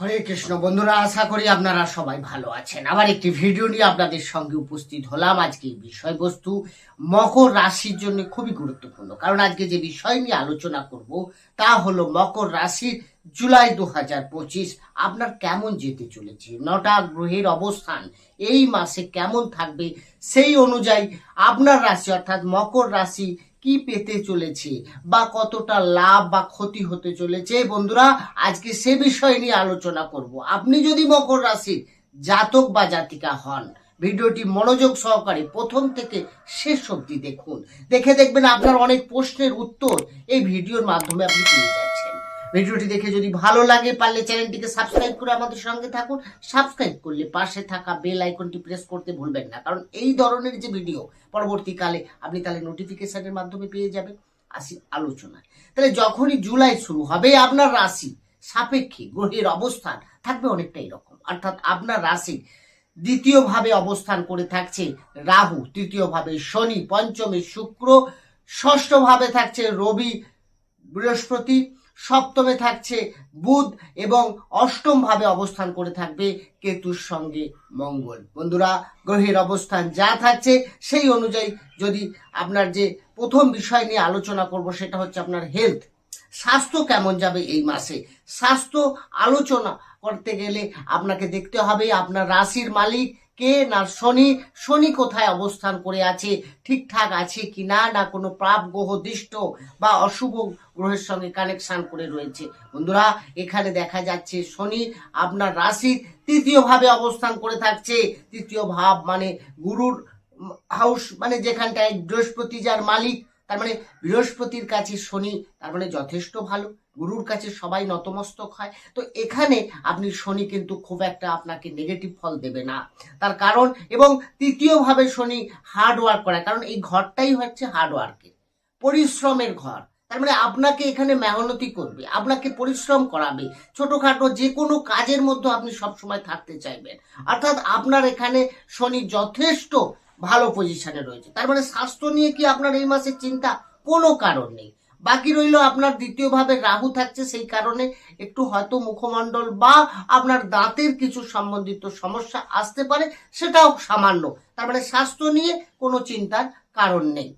হরে কৃষ্ণ, বন্ধুরা, আশা করি আপনারা সবাই ভালো আছেন। আবার একটি ভিডিও নিয়ে আপনাদের সঙ্গে উপস্থিত হলাম। আজকে বিষয়বস্তু, মকর রাশির জন্য খুবই গুরুত্বপূর্ণ। কারণ আজকে যে বিষয় নিয়ে আলোচনা করব, তা হলো মকর রাশির জুলাই দু হাজার পঁচিশ। আপনার কেমন যেতে চলেছে? নটা গ্রহের অবস্থান, এই মাসে কেমন থাকবে? সেই অনুযায়ী আপনার রাশি, অর্থাৎ মকর রাশি কি পেতে চলেছে বা কতটা লাভ বা ক্ষতি হতে চলেছে? বন্ধুরা, আজকে সে বিষয় নিয়ে আলোচনা করব। আপনি যদি মকর রাশির জাতক বা জাতিকা হন, ভিডিওটি মনোযোগ সহকারে প্রথম থেকে শেষ অবধি দেখুন। দেখে দেখবেন আপনার অনেক প্রশ্নের উত্তর এই ভিডিওর মাধ্যমে আপনি পেয়ে যাচ্ছেন ভিডিওটি দেখে যদি ভালো লাগে, পারলে চ্যানেলটিকে সাবস্ক্রাইব করে আমাদের সঙ্গে থাকুন। সাবস্ক্রাইব করলে পাশে থাকা বেল আইকনটি প্রেস করতে ভুলবেন না। কারণ এই ধরনের যে ভিডিও পরবর্তীকালে আপনি তাহলে নোটিফিকেশনের মাধ্যমে পেয়ে যাবেন। আসি আলোচনায়। তাহলে যখনই জুলাই শুরু হবে, আপনার রাশি সাপেক্ষে গ্রহের অবস্থান থাকবে অনেকটা এরকম অর্থাৎ আপনার রাশি দ্বিতীয় ভাবে অবস্থান করে থাকছে রাহু তৃতীয় ভাবে শনি, পঞ্চমে শুক্র ষষ্ঠ ভাবে থাকছে রবি, বৃহস্পতি সপ্তমে থাকছে বুধ এবং অষ্টম ভাবে অবস্থান করে থাকবে কেতুর সঙ্গে মঙ্গল। বন্ধুরা, গ্রহের অবস্থান যা থাকছে সেই অনুযায়ী যদি আপনার যে প্রথম বিষয় নিয়ে আলোচনা করব সেটা হচ্ছে আপনার হেলথ স্বাস্থ্য কেমন যাবে এই মাসে? স্বাস্থ্য আলোচনা করতে গেলে আপনাকে দেখতে হবে আপনার রাশির মালিক কে না শনি শনি কোথায় অবস্থান করে আছে, ঠিকঠাক আছে কি না না কোনো প্রাপ গ্রহ দৃষ্ট বা অশুভ গ্রহের সঙ্গে কানেকশন করে রয়েছে। বন্ধুরা, এখানে দেখা যাচ্ছে শনি আপনার রাশির তৃতীয় ভাবে অবস্থান করে থাকছে। তৃতীয় ভাব মানে গুরুর হাউস মানে যেখানটায় বৃহস্পতি যার মালিক, তার মানে বৃহস্পতির কাছে শনি তার মানে যথেষ্ট ভালো। গুরুর কাছে সবাই নতমস্তক হয়। তো এখানে আপনি শনি কিন্তু খুব একটা আপনাকে নেগেটিভ ফল দেবে না। তার কারণ এবং তৃতীয়ভাবে শনি হার্ড ওয়ার্ক করায় কারণ এই ঘরটাই হচ্ছে হার্ড ওয়ার্কের পরিশ্রমের ঘর। তার মানে আপনাকে এখানে মেহনতি করবে, আপনাকে পরিশ্রম করাবে। ছোটখাটো যে কোনো কাজের মধ্যে আপনি সবসময় থাকতে চাইবেন। অর্থাৎ আপনার এখানে শনি যথেষ্ট ভালো পজিশনে রয়েছে। তার মানে স্বাস্থ্য নিয়ে কি আপনার এই মাসে চিন্তা? কোনো কারণ নেই। বাকি রইল আপনার দ্বিতীয় ভাবে রাহু থাকছে, সেই কারণে একটু হয়তো মুখমণ্ডল বা আপনার দাঁতের কিছু সম্বন্ধিত সমস্যা আসতে পারে, সেটাও সামান্য। তার মানে স্বাস্থ্য নিয়ে কোনো চিন্তার কারণ নেই।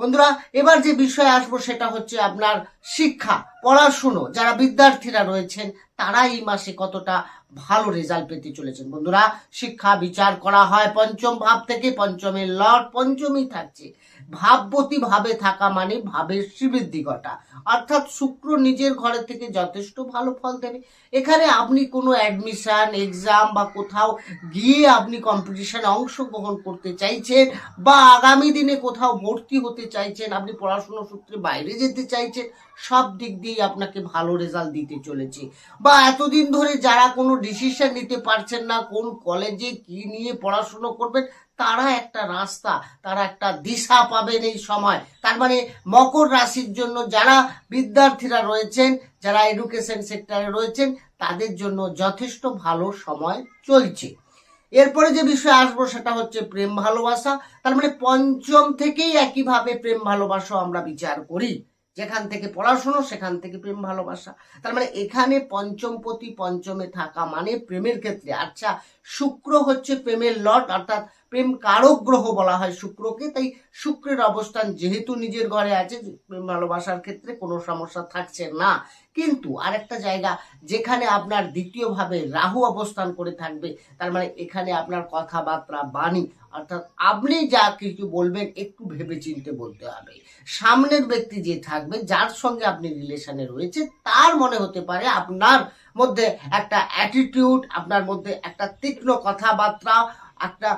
বন্ধুরা, এবার যে বিষয়ে আসব সেটা হচ্ছে আপনার শিক্ষা, পড়াশুনো। যারা বিদ্যার্থীরা রয়েছেন, তারা এই মাসে কতটা ভালো রেজাল্ট পেতে চলেছেন। বন্ধুরা, শিক্ষা বিচার করা হয় পঞ্চম ভাব থেকে পঞ্চমের লর্ড পঞ্চমই থাকছে। ভাববতী ভাবে থাকা মানে ভাবের শ্রীবৃদ্ধি ঘটা। অর্থাৎ শুক্র নিজের ঘরে থেকে যথেষ্ট ভালো ফল দেবে। এখানে আপনি কোনো অ্যাডমিশন এক্সাম বা কোথাও গিয়ে আপনি কম্পিটিশানে অংশগ্রহণ করতে চাইছেন বা আগামী দিনে কোথাও ভর্তি হতে চাইছেন, আপনি পড়াশুনো সূত্রে বাইরে যেতে চাইছেন, সব দিক দিয়ে আপনাকে ভালো রেজাল্ট দিতে চলেছে। বা এতদিন ধরে যারা কোনো ডিসিশন নিতে পারছেন না, কোন কলেজে কি নিয়ে পড়াশুনো করবেন তারা একটা রাস্তা, তারা একটা দিশা পাবেন এই সময়। তার মানে মকর রাশির জন্য যারা বিদ্যার্থীরা রয়েছেন, যারা এডুকেশন সেক্টরে রয়েছেন, তাদের জন্য যথেষ্ট ভালো সময় চলছে। এরপরে যে বিষয় আসব সেটা হচ্ছে প্রেম ভালোবাসা। তার মানে পঞ্চম থেকেই একইভাবে প্রেম ভালোবাসা আমরা বিচার করি। যেখান থেকে পড়াশুনো, সেখান থেকে প্রেম ভালোবাসা। তার মানে এখানে পঞ্চমপতি পঞ্চমে থাকা মানে প্রেমের ক্ষেত্রে। আচ্ছা শুক্র হচ্ছে প্রেমের লট, অর্থাৎ প্রেম কারক গ্রহ বলা হয় শুক্রকে, তাই শুক্রের অবস্থান যেহেতু নিজের ঘরে আছে, প্রেম ভালোবাসার ক্ষেত্রে কোনো সমস্যা থাকছে না। কিন্তু আরেকটা জায়গা, যেখানে আপনার দ্বিতীয়ভাবে রাহু অবস্থান করে থাকবে, তার মানে এখানে আপনার কথাবার্তা, বাণী, অর্থাৎ আপনি যা কিছু বলবেন একটু ভেবে চিনতে বলতে হবে। সামনের ব্যক্তি যে থাকবে, যার সঙ্গে আপনি রিলেশনে রয়েছে, তার মনে হতে পারে আপনার মধ্যে একটা অ্যাটিটিউড আপনার মধ্যে একটা তীক্ষ্ণ কথাবার্তা একটা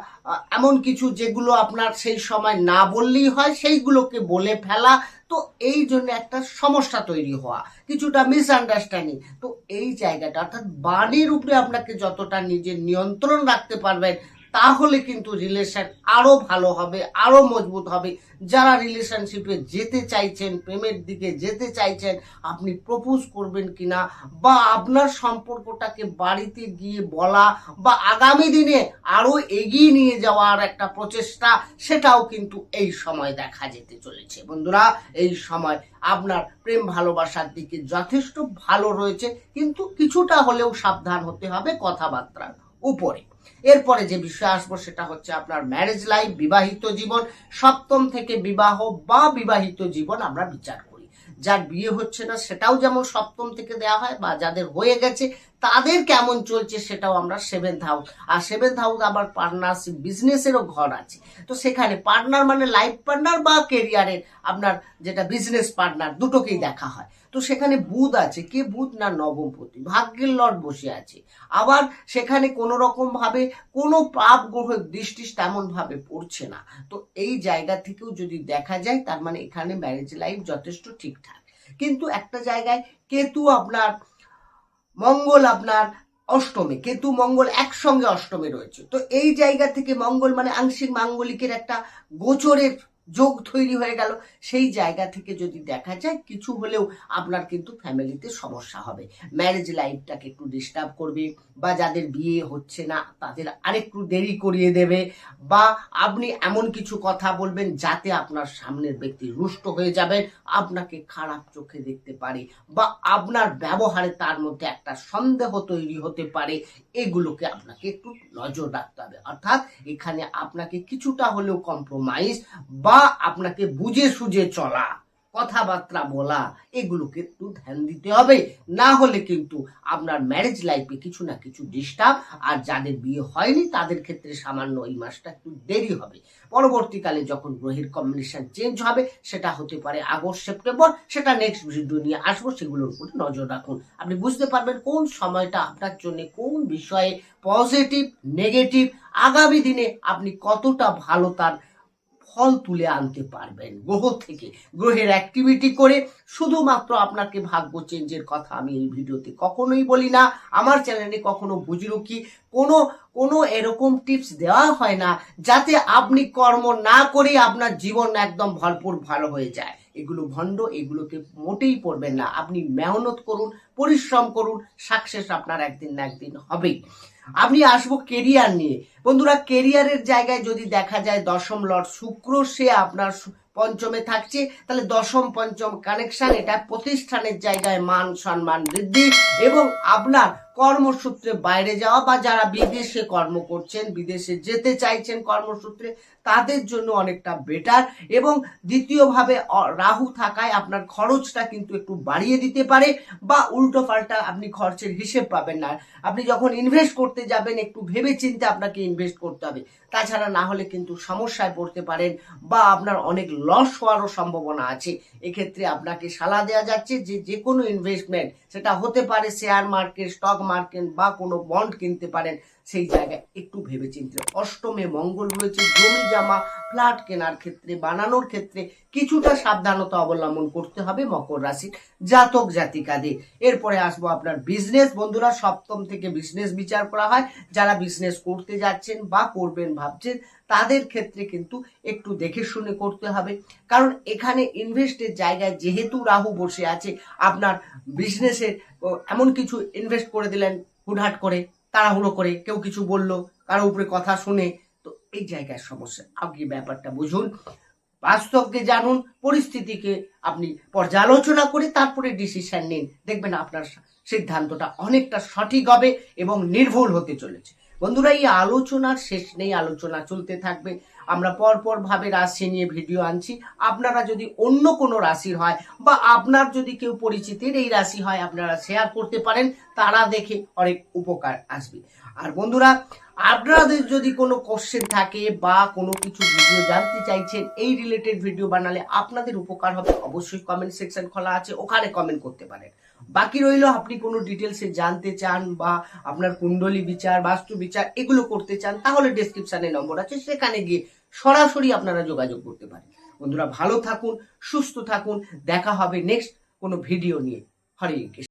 এমন কিছু যেগুলো আপনার সেই সময় না বললেই হয়, সেইগুলোকে বলে ফেলা। তো এই জন্য একটা সমস্যা তৈরি হওয়া, কিছুটা মিসআন্ডারস্ট্যান্ডিং তো এই জায়গাটা, অর্থাৎ বাণীর উপরে আপনাকে যতটা নিজের নিয়ন্ত্রণ রাখতে পারবেন তাহলে কিন্তু রিলেশন আরও ভালো হবে, আরও মজবুত হবে। যারা রিলেশনশিপে যেতে চাইছেন, প্রেমের দিকে যেতে চাইছেন, আপনি প্রপোজ করবেন কিনা বা আপনার সম্পর্কটাকে বাড়িতে গিয়ে বলা বা আগামী দিনে আরও এগিয়ে নিয়ে যাওয়ার একটা প্রচেষ্টা, সেটাও কিন্তু এই সময় দেখা যেতে চলেছে। বন্ধুরা, এই সময় আপনার প্রেম ভালোবাসার দিকে যথেষ্ট ভালো রয়েছে, কিন্তু কিছুটা হলেও সাবধান হতে হবে কথাবার্তার উপরে। এরপরে যে বিষয়ে আসব সেটা হচ্ছে আপনার ম্যারেজ লাইফ বিবাহিত জীবন, সপ্তম থেকে বিবাহ বা বিবাহিত জীবন আমরা বিচার করি। যার বিয়ে হচ্ছে না, সেটাও যেমন সপ্তম থেকে দেয়া হয় বা যাদের হয়ে গেছে তাদের কেমন চলছে সেটাও আমরা সেভেন্থ হাউস আর সেভেন্থ হাউস আবার পার্টনারশিপ বিজনেসেরও ঘর আছে। তো সেখানে পার্টনার মানে লাইফ পার্টনার বা কেরিয়ারের আপনার যেটা বিজনেস পার্টনার দুটোকেই দেখা হয়। তো সেখানে বুধ আছে। কে বুধ না নবমপতি? ভাগ্যের লট বসে আছে। আবার সেখানে কোনো রকম ভাবে কোনো পাপ গ্রহের দৃষ্টি তেমন ভাবে পড়ছে না। তো এই জায়গা থেকেও যদি দেখা যায়, তার মানে এখানে ম্যারেজ লাইফ যথেষ্ট ঠিকঠাক। কিন্তু একটা জায়গায় কেতু আপনার মঙ্গল আপনার অষ্টমে, কেতু, মঙ্গল একসঙ্গে অষ্টমে রয়েছে। তো এই জায়গা থেকে মঙ্গল মানে আংশিক মাঙ্গলিকের একটা গোচরের যোগ তৈরি হয়ে গেল। সেই জায়গা থেকে যদি দেখা যায়, কিছু হলেও আপনার কিন্তু ফ্যামিলিতে সমস্যা হবে। ম্যারেজ লাইফটাকে একটু ডিস্টার্ব করবে বা যাদের বিয়ে হচ্ছে না, তাদের আরেকটু দেরি করিয়ে দেবে বা আপনি এমন কিছু কথা বলবেন যাতে আপনার সামনের ব্যক্তি রুষ্ট হয়ে যাবেন, আপনাকে খারাপ চোখে দেখতে পারে বা আপনার ব্যবহারে তার মধ্যে একটা সন্দেহ তৈরি হতে পারে। এগুলোকে আপনাকে একটু নজর রাখতে হবে। অর্থাৎ এখানে আপনাকে কিছুটা হলেও কম্প্রোমাইজ বা আপনাকে বুঝে সুঝে চলা, কথাবার্তা বলা, এগুলোকে একটু ধ্যান দিতে হবে। না হলে কিন্তু আপনার ম্যারেজ লাইফে কিছু না কিছু ডিস্টার্ব আর যাদের বিয়ে হয়নি তাদের ক্ষেত্রে সামান্য এই মাসটা একটু দেরি হবে। পরবর্তীকালে যখন গ্রহের কম্বিনেশন চেঞ্জ হবে, সেটা হতে পারে আগস্ট, সেপ্টেম্বর, সেটা নেক্সট ভিডিও নিয়ে আসব, সেগুলোর উপরে নজর রাখুন। আপনি বুঝতে পারবেন কোন সময়টা আপনার জন্য কোন বিষয়ে পজিটিভ নেগেটিভ আগামী দিনে আপনি কতটা ভালো তার ফল তুলে আনতে পারবেন গ্রহ থেকে। গ্রহের অ্যাক্টিভিটি করে শুধুমাত্র আপনাকে ভাগ্য চেঞ্জের কথা আমি এই ভিডিওতে কখনোই বলি না। আমার চ্যানেলে কখনো বুঝরুকি কোনো কোনো এরকম টিপস দেওয়া হয় না যাতে আপনি কর্ম না করে আপনার জীবন একদম ভরপুর ভালো হয়ে যায়। এগুলো ভণ্ড, এগুলোতে মোটেই পড়বেন না। আপনি মেহনত করুন, পরিশ্রম করুন সাকসেস আপনার একদিন না একদিন হবেই। আপনি আসব কেরিয়ার নিয়ে। বন্ধুরা কেরিয়ারের জায়গায় যদি দেখা যায় দশম লর্ড শুক্র, সে আপনার পঞ্চমে থাকছে, তাহলে দশম পঞ্চম কানেকশন এটা প্রতিষ্ঠানের জায়গায় মান, সম্মান, বৃদ্ধি এবং আপনার কর্মসূত্রে বাইরে যাওয়া বা যারা বিদেশে কর্ম করছেন, বিদেশে যেতে চাইছেন কর্মসূত্রে, তাদের জন্য অনেকটা বেটার এবং দ্বিতীয়ভাবে রাহু থাকায় আপনার খরচটা কিন্তু একটু বাড়িয়ে দিতে পারে বা উল্টো পাল্টা আপনি খরচের হিসেব পাবেন না। আপনি যখন ইনভেস্ট করতে যাবেন, একটু ভেবে চিন্তে আপনাকে ইনভেস্ট করতে হবে। তাছাড়া না হলে কিন্তু সমস্যায় পড়তে পারেন বা আপনার অনেক লস হওয়ারও সম্ভাবনা আছে। এক্ষেত্রে আপনাকে সালা দেওয়া যাচ্ছে যে যে কোনো ইনভেস্টমেন্ট সেটা হতে পারে শেয়ার মার্কেট স্টক মার্কেট বা কোনো বন্ড কিনতে পারেন। সেই জায়গায় একটু ভেবে চিনতে অষ্টমে মঙ্গল রয়েছে, জমি জামা, ফ্ল্যাট কেনার ক্ষেত্রে, বানানোর ক্ষেত্রে কিছুটা সাবধানতা অবলম্বন করতে হবে মকর রাশির জাতক জাতিকাদের। এরপরে আসব আপনার বিজনেস বন্ধুরা, সপ্তম থেকে বিজনেস বিচার করা হয়। যারা বিজনেস করতে যাচ্ছেন বা করবেন ভাবছেন, তাদের ক্ষেত্রে কিন্তু একটু দেখে শুনে করতে হবে। কারণ এখানে ইনভেস্টের জায়গায় যেহেতু রাহু বসে আছে, আপনার বিজনেসের এমন কিছু ইনভেস্ট করে দিলেন, হুটহাট করে। তাড়াহুড়ো করে, কেউ কিছু বলল, কারও উপরে কথা শুনে, তো এই জায়গায় সমস্যা। আপনি ব্যাপারটা বুঝুন, বাস্তবকে জানুন, পরিস্থিতিকে আপনি পর্যালোচনা করে তারপরে ডিসিশন নিন। দেখবেন আপনার সিদ্ধান্তটা অনেকটা সঠিক হবে এবং নির্ভুল হতে চলেছে। বন্ধুরা, এই আলোচনার শেষ নেই, আলোচনা চলতে থাকবে। আমরা পরপর ভাবে রাশি নিয়ে ভিডিও আনছি। আপনারা যদি অন্য কোনো রাশির হয় বা আপনার যদি কেউ পরিচিতির এই রাশি হয়, আপনারা শেয়ার করতে পারেন, তারা দেখে অনেক উপকার আসবে। আর বন্ধুরা, আপনাদের যদি কোনো কোশ্চেন থাকে বা কোনো কিছু ভিডিও জানতে চাইছেন, এই রিলেটেড ভিডিও বানালে আপনাদের উপকার হবে, অবশ্যই কমেন্ট সেকশন খোলা আছে, ওখানে কমেন্ট করতে পারেন। বাকি রইল, আপনি কোনো ডিটেলসে জানতে চান বা আপনার কুণ্ডলী বিচার, বাস্তু বিচার, এগুলো করতে চান, তাহলে ডেসক্রিপশনে নম্বর আছে, সেখানে গিয়ে সরাসরি আপনারা যোগাযোগ করতে পারেন। বন্ধুরা, ভালো থাকুন, সুস্থ থাকুন। দেখা হবে নেক্সট কোনো ভিডিও নিয়ে। হরে